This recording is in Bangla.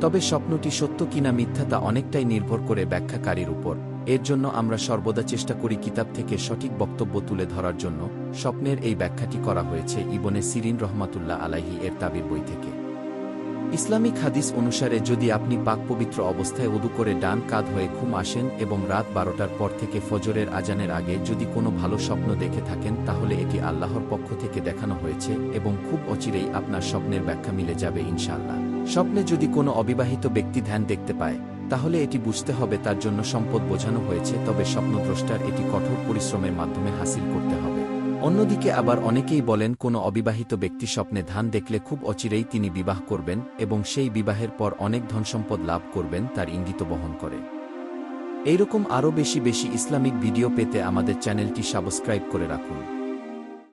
তবে স্বপ্নটি সত্য কিনা মিথ্যা তা অনেকটাই নির্ভর করে ব্যাখ্যাকারীর উপর। এর জন্য আমরা সর্বদা চেষ্টা করি কিতাব থেকে সঠিক বক্তব্য তুলে ধরার জন্য স্বপ্নের এই ব্যাখ্যাটি করা হয়েছে ইবনে সিরিন রহমাতুল্লাহ আলাহি এর তাবির বই থেকে। ইসলামিক হাদিস অনুসারে যদি আপনি পাক পবিত্র অবস্থায় উদু করে ডান কাঁধ হয়ে ঘুম আসেন এবং রাত বারোটার পর থেকে ফজরের আজানের আগে যদি কোনো ভালো স্বপ্ন দেখে থাকেন, তাহলে এটি আল্লাহর পক্ষ থেকে দেখানো হয়েছে এবং খুব অচিরেই আপনার স্বপ্নের ব্যাখ্যা মিলে যাবে ইনশাআল্লাহ। স্বপ্নে যদি কোনো অবিবাহিত ব্যক্তি ধ্যান দেখতে পায়, তাহলে এটি বুঝতে হবে তার জন্য সম্পদ বোঝানো হয়েছে, তবে স্বপ্নদ্রষ্টার এটি কঠোর পরিশ্রমের মাধ্যমে হাসিল করতে হবে। অন্যদিকে আবার অনেকেই বলেন, কোনো অবিবাহিত ব্যক্তি স্বপ্নে ধান দেখলে খুব অচিরেই তিনি বিবাহ করবেন এবং সেই বিবাহের পর অনেক ধনসম্পদ লাভ করবেন তার ইঙ্গিত বহন করে। এইরকম আরও বেশি বেশি ইসলামিক ভিডিও পেতে আমাদের চ্যানেলটি সাবস্ক্রাইব করে রাখুন।